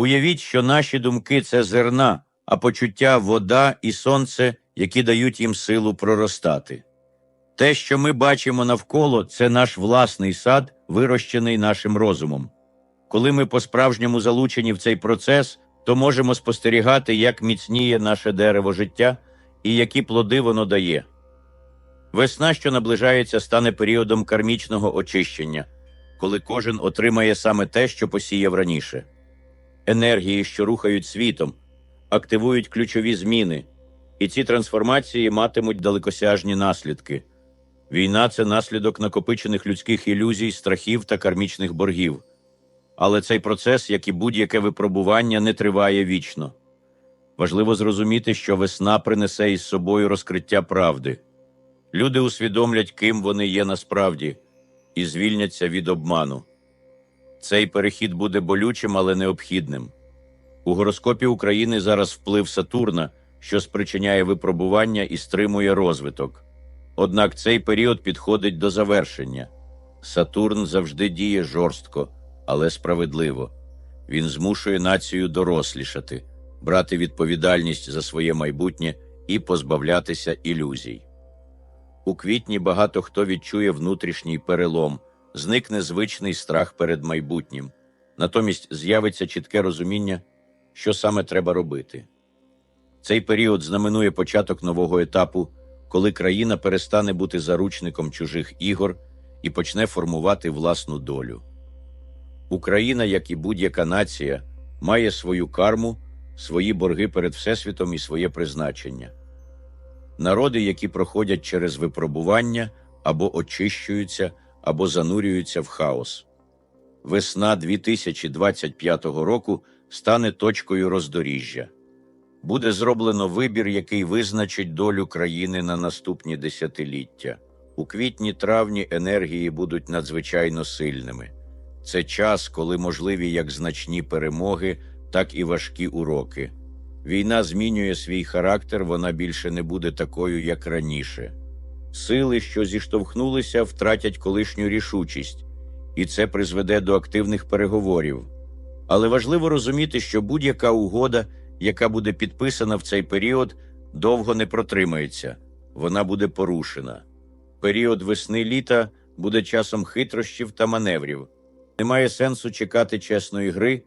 Уявіть, що наші думки це зерна, а почуття вода і сонце, які дають їм силу проростати. Те, що ми бачимо навколо, це наш власний сад, вирощений нашим розумом. Коли ми по-справжньому залучені в цей процес, то можемо спостерігати, як міцніє наше дерево життя і які плоди воно дає. Весна, що наближається, стане періодом кармічного очищення, коли кожен отримає саме те, що посіяв раніше. Енергії, що рухають світом, активують ключові зміни, і ці трансформації матимуть далекосяжні наслідки. Війна це наслідок накопичених людських ілюзій, страхів та кармічних боргів. Але цей процес, як і будь-яке випробування, не триває вічно. Важливо зрозуміти, що весна принесе із собою розкриття правди. Люди усвідомлять, ким вони є насправді, і звільняться від обману. Цей перехід буде болючим, але необхідним. У гороскопі України зараз вплив Сатурна, що спричиняє випробування і стримує розвиток. Однак цей період підходить до завершення. Сатурн завжди діє жорстко, але справедливо. Він змушує націю дорослішати, брати відповідальність за своє майбутнє і позбавлятися ілюзій. У квітні багато хто відчує внутрішній перелом, зникне звичний страх перед майбутнім. Натомість з'явиться чітке розуміння, що саме треба робити. Цей період знаменує початок нового етапу, коли країна перестане бути заручником чужих ігор і почне формувати власну долю. Україна, як і будь-яка нація, має свою карму, свої борги перед Всесвітом і своє призначення. Народи, які проходять через випробування, або очищуються, або занурюються в хаос. Весна 2025 року стане точкою роздоріжжя. Буде зроблено вибір, який визначить долю країни на наступні десятиліття. У квітні-травні енергії будуть надзвичайно сильними. Це час, коли можливі як значні перемоги, так і важкі уроки. Війна змінює свій характер, вона більше не буде такою, як раніше. Сили, що зіштовхнулися, втратять колишню рішучість, і це призведе до активних переговорів. Але важливо розуміти, що будь-яка угода, яка буде підписана в цей період, довго не протримається, вона буде порушена. Період весни-літа буде часом хитрощів та маневрів. Немає сенсу чекати чесної гри.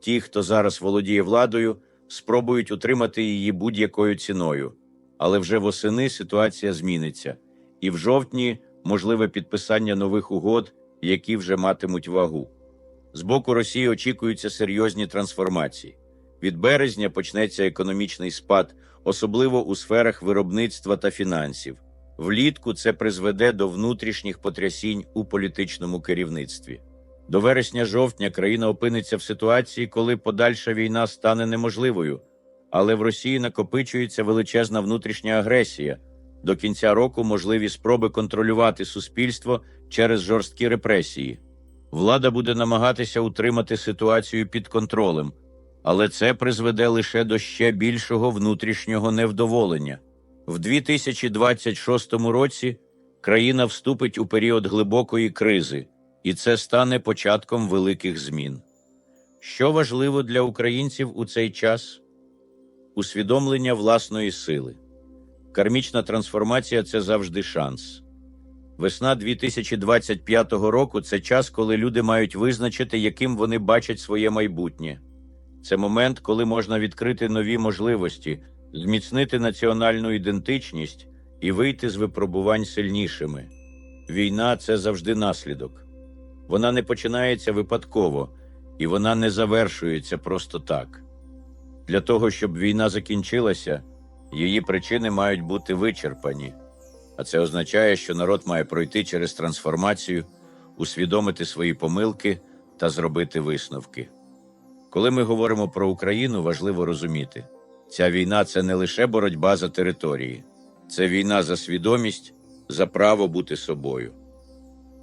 Ті, хто зараз володіє владою, спробують утримати її будь-якою ціною. Але вже восени ситуація зміниться, і в жовтні можливе підписання нових угод, які вже матимуть вагу. З боку Росії очікуються серйозні трансформації. Від березня почнеться економічний спад, особливо у сферах виробництва та фінансів. Влітку це призведе до внутрішніх потрясінь у політичному керівництві. До вересня-жовтня країна опиниться в ситуації, коли подальша війна стане неможливою, але в Росії накопичується величезна внутрішня агресія. До кінця року можливі спроби контролювати суспільство через жорсткі репресії. Влада буде намагатися утримати ситуацію під контролем, але це призведе лише до ще більшого внутрішнього невдоволення. В 2026 році країна вступить у період глибокої кризи, і це стане початком великих змін. Що важливо для українців у цей час? Усвідомлення власної сили. Кармічна трансформація це завжди шанс. Весна 2025 року це час, коли люди мають визначити, яким вони бачать своє майбутнє. Це момент, коли можна відкрити нові можливості, зміцнити національну ідентичність і вийти з випробувань сильнішими. Війна це завжди наслідок. Вона не починається випадково, і вона не завершується просто так. Для того, щоб війна закінчилася, її причини мають бути вичерпані. А це означає, що народ має пройти через трансформацію, усвідомити свої помилки та зробити висновки. Коли ми говоримо про Україну, важливо розуміти, ця війна це не лише боротьба за території, це війна за свідомість, за право бути собою.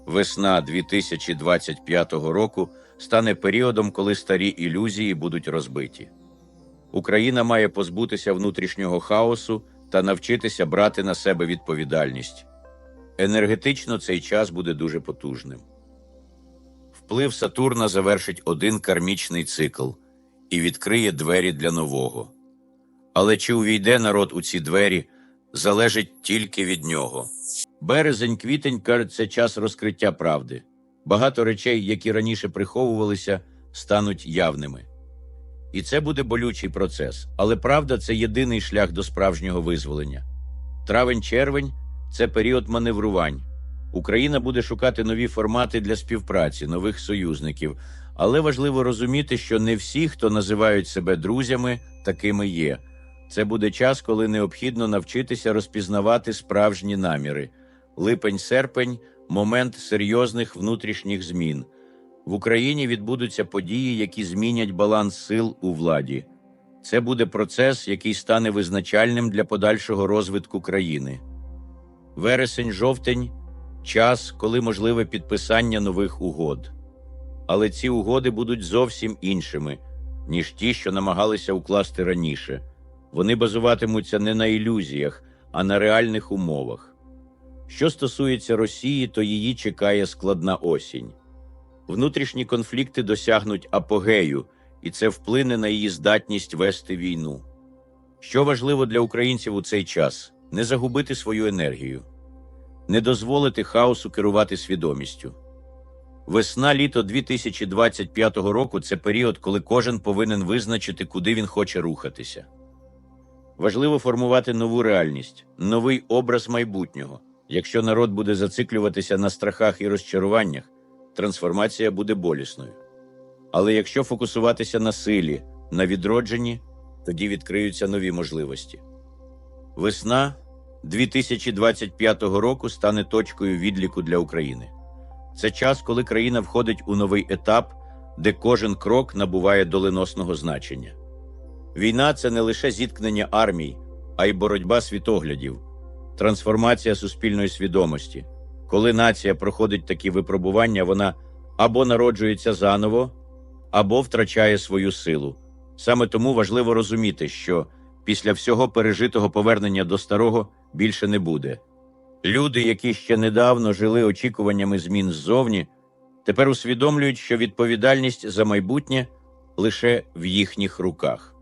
Весна 2025 року стане періодом, коли старі ілюзії будуть розбиті. Україна має позбутися внутрішнього хаосу та навчитися брати на себе відповідальність. Енергетично цей час буде дуже потужним. Вплив Сатурна завершить один кармічний цикл, і відкриє двері для нового. Але чи увійде народ у ці двері, залежить тільки від нього. Березень-квітень кажуть, це час розкриття правди. Багато речей, які раніше приховувалися, стануть явними. І це буде болючий процес, але правда це єдиний шлях до справжнього визволення. Травень-червень це період маневрувань. Україна буде шукати нові формати для співпраці, нових союзників. Але важливо розуміти, що не всі, хто називають себе друзями, такими є. Це буде час, коли необхідно навчитися розпізнавати справжні наміри. Липень-серпень момент серйозних внутрішніх змін. В Україні відбудуться події, які змінять баланс сил у владі. Це буде процес, який стане визначальним для подальшого розвитку країни. Вересень-жовтень час, коли можливе підписання нових угод. Але ці угоди будуть зовсім іншими, ніж ті, що намагалися укласти раніше. Вони базуватимуться не на ілюзіях, а на реальних умовах. Що стосується Росії, то її чекає складна осінь. Внутрішні конфлікти досягнуть апогею, і це вплине на її здатність вести війну. Що важливо для українців у цей час не загубити свою енергію, не дозволити хаосу керувати свідомістю. Весна-літо 2025 року це період, коли кожен повинен визначити, куди він хоче рухатися. Важливо формувати нову реальність, новий образ майбутнього. Якщо народ буде зациклюватися на страхах і розчаруваннях, трансформація буде болісною. Але якщо фокусуватися на силі, на відродженні, тоді відкриються нові можливості. Весна 2025 року стане точкою відліку для України. Це час, коли країна входить у новий етап, де кожен крок набуває доленосного значення. Війна це не лише зіткнення армій, а й боротьба світоглядів, трансформація суспільної свідомості. Коли нація проходить такі випробування, вона або народжується заново, або втрачає свою силу. Саме тому важливо розуміти, що після всього пережитого повернення до старого більше не буде. Люди, які ще недавно жили очікуваннями змін ззовні, тепер усвідомлюють, що відповідальність за майбутнє лише в їхніх руках.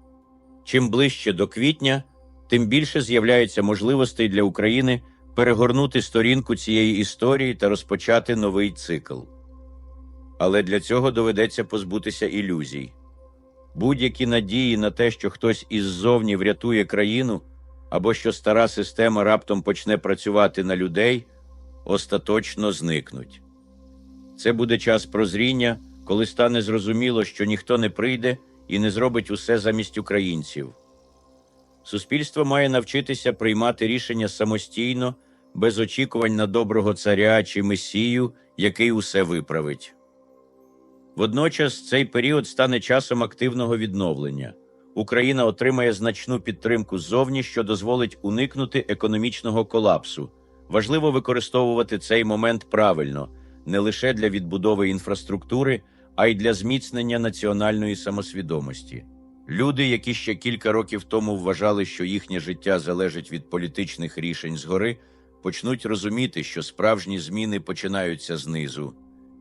Чим ближче до квітня, тим більше з'являється можливостей для України перегорнути сторінку цієї історії та розпочати новий цикл. Але для цього доведеться позбутися ілюзій. Будь-які надії на те, що хтось іззовні врятує країну, або що стара система раптом почне працювати на людей, остаточно зникнуть. Це буде час прозріння, коли стане зрозуміло, що ніхто не прийде і не зробить усе замість українців. Суспільство має навчитися приймати рішення самостійно, без очікувань на доброго царя чи месію, який усе виправить. Водночас цей період стане часом активного відновлення. Україна отримає значну підтримку ззовні, що дозволить уникнути економічного колапсу. Важливо використовувати цей момент правильно не лише для відбудови інфраструктури, а й для зміцнення національної самосвідомості. Люди, які ще кілька років тому вважали, що їхнє життя залежить від політичних рішень згори, почнуть розуміти, що справжні зміни починаються знизу.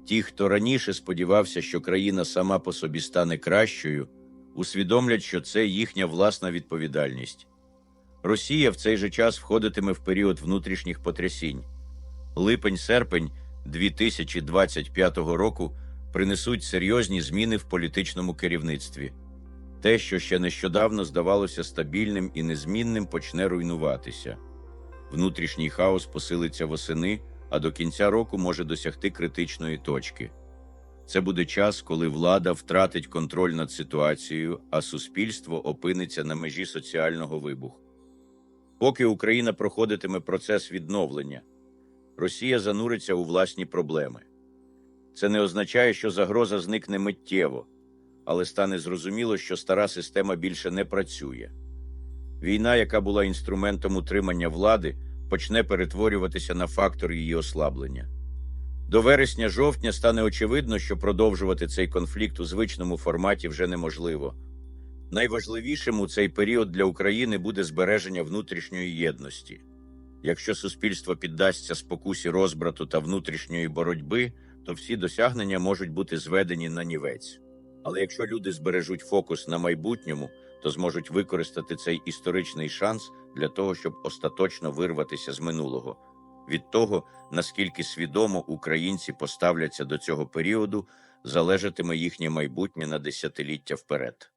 Ті, хто раніше сподівався, що країна сама по собі стане кращою, усвідомлять, що це їхня власна відповідальність. Росія в цей же час входитиме в період внутрішніх потрясінь. Липень-серпень 2025 року принесуть серйозні зміни в політичному керівництві. Те, що ще нещодавно здавалося стабільним і незмінним, почне руйнуватися. Внутрішній хаос посилиться восени, а до кінця року може досягти критичної точки. Це буде час, коли влада втратить контроль над ситуацією, а суспільство опиниться на межі соціального вибуху. Поки Україна проходитиме процес відновлення, Росія зануриться у власні проблеми. Це не означає, що загроза зникне миттєво, але стане зрозуміло, що стара система більше не працює. Війна, яка була інструментом утримання влади, почне перетворюватися на фактор її ослаблення. До вересня-жовтня стане очевидно, що продовжувати цей конфлікт у звичному форматі вже неможливо. Найважливішим у цей період для України буде збереження внутрішньої єдності. Якщо суспільство піддасться спокусі розбрату та внутрішньої боротьби, то всі досягнення можуть бути зведені на нівець. Але якщо люди збережуть фокус на майбутньому, то зможуть використати цей історичний шанс для того, щоб остаточно вирватися з минулого. Від того, наскільки свідомо українці поставляться до цього періоду, залежатиме їхнє майбутнє на десятиліття вперед.